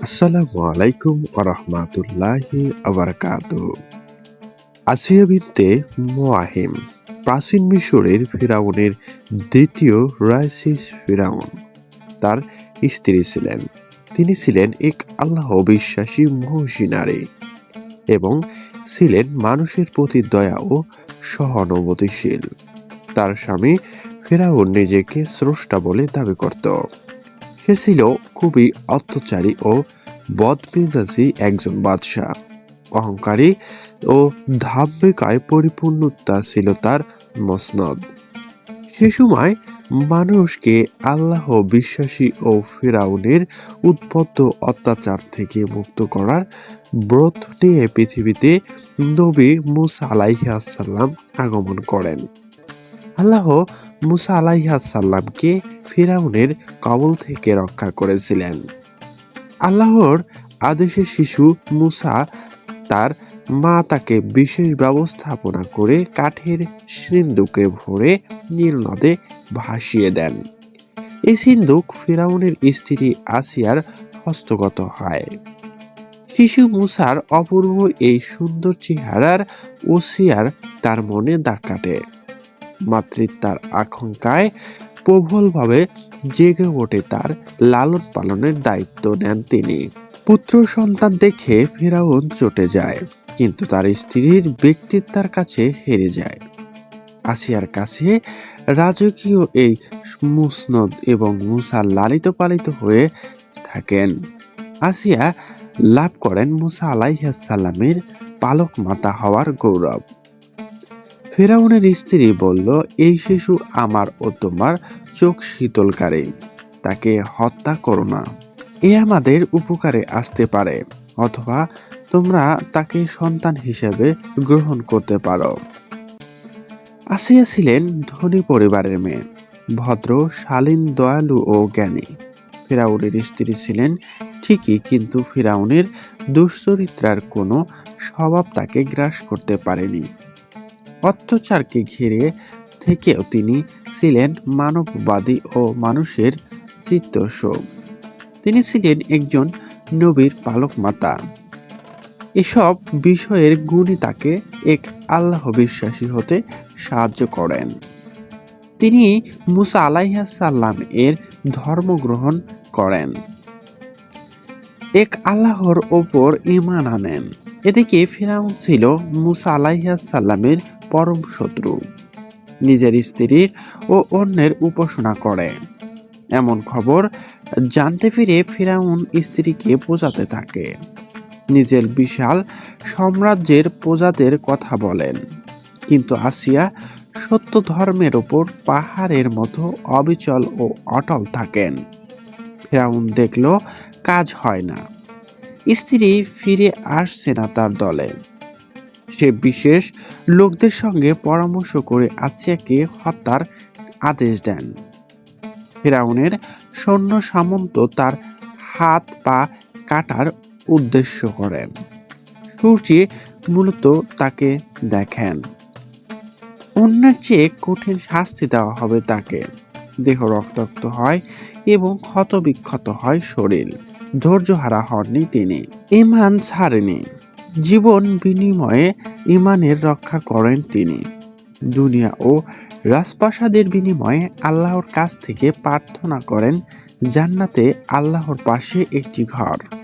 আসসালামু আলাইকুম আরহামাতুল্লাহি আবরকাত আসিয়া বিনতে মোয়াহিম, প্রাচীন মিশরের ফেরাউনের দ্বিতীয় রাইসিস ফেরাউন। তার স্ত্রী ছিলেন। তিনি ছিলেন এক আল্লাহ বিশ্বাসী মহসী নারী এবং ছিলেন মানুষের প্রতি দয়া ও সহানুভূতিশীল। তার স্বামী ফেরাউন নিজেকে স্রষ্টা বলে দাবি করত। সে ছিল খুবই অত্যাচারী ও বদমেজাজি একজন বাদশাহ। অহংকারী ও ধাম্বিকায় পরিপূর্ণতা ছিল তার মসনদ। সে সময় মানুষকে আল্লাহ বিশ্বাসী ও ফেরাউনের উদ্বদ্ধ অত্যাচার থেকে মুক্ত করার ব্রত নিয়ে পৃথিবীতে নবী মুসা আলাইহাসাল্লাম আগমন করেন। আল্লাহ মুসা আলাইহাসাল্লামকে ফিরাউনের কবল থেকে রক্ষা করেছিলেন। আল্লাহর আদেশে শিশু মুসা তার মা তাকে বিশেষ ব্যবস্থাপনা করে কাঠের সিন্দুকে ভরে নীল নদে ভাসিয়ে দেন। এই সিন্দুক ফেরাউনের স্ত্রী আসিয়ার হস্তগত হয়। শিশু মুসার অপূর্ব এই সুন্দর চেহারার ওসিয়ার তার মনে দাগ কাটে। মাতৃত্বার আকাঙ্ক্ষায় প্রবলভাবে জেগে ওঠে তার লালন পালনের দায়িত্ব নেন তিনি। পুত্র সন্তান দেখে ফেরাউন চটে যায়, কিন্তু তার স্ত্রীর ব্যক্তিত্বের কাছে হেরে যায়। আসিয়ার কাছে রাজকীয় এই মুসনদ এবং মুসা লালিত পালিত হয়ে থাকেন। আসিয়া লাভ করেন মুসা আলাইহাসাল্লামের পালক মাতা হওয়ার গৌরব। ফেরাউনের স্ত্রী বলল, এই শিশু আমার ও তোমার চোখ শীতলকারী তাকে হত্যা করো না। এ আমাদের উপকারে আসতে পারে, অথবা তোমরা তাকে সন্তান হিসেবে গ্রহণ করতে পারো। আসিয়া ছিলেন ধনী পরিবারের মেয়ে, ভদ্র, শালীন, দয়ালু ও জ্ঞানী। ফেরাউনের স্ত্রী ছিলেন ঠিকই, কিন্তু ফেরাউনের দুশ্চরিত্রার কোনো স্বভাব তাকে গ্রাস করতে পারেনি। অত্যাচারকে ঘিরে থেকেও তিনি ছিলেন মানববাদী ও মানুষের চিত্তশোক। তিনি ছিলেন একজন নবীর পালক মাতা এসব বিষয়ের গুণই তাকে এক আল্লাহ বিশ্বাসী হতে সাহায্য করেন। তিনি মুসা আলাইহাসাল্লাম এর ধর্ম গ্রহণ করেন। এক আল্লাহর ওপর ইমান আনেন। এদিকে ফিরাউন ছিল মুসা আলাইহাসাল্লামের পরম শত্রু। নিজের স্ত্রীর ও অন্যের উপাসনা করে। এমন খবর জানতে ফিরে ফিরাউন স্ত্রীকে বোঝাতে থাকে। নিজের বিশাল সাম্রাজ্যের প্রজাদের কথা বলেন। কিন্তু আসিয়া সত্য ধর্মের ওপর পাহাড়ের মতো অবিচল ও অটল থাকেন। ফেরাউন দেখল, কাজ হয় না। স্ত্রী ফিরে আসছে না তার দলে। সে বিশেষ লোকদের সঙ্গে পরামর্শ করে আসিয়াকে হত্যার আদেশ দেন। ফেরাউনের সৈন্য সামন্ত তার হাত পা কাটার উদ্দেশ্য করেন। সূর্যে মূলত তাকে দেখেন। অন্যের চেয়ে কঠিন শাস্তি দেওয়া হবে তাকে। দেহ রক্তাক্ত হয় এবং ক্ষতবিক্ষত হয় শরীর। ধৈর্য হারা হননি তিনি। ইমান ছাড়েনি। জীবন বিনিময়ে ইমানের রক্ষা করেন তিনি। দুনিয়া ও রাজপ্রাসাদের বিনিময়ে আল্লাহর কাছ থেকে প্রার্থনা করেন, জান্নাতে আল্লাহর পাশে একটি ঘর।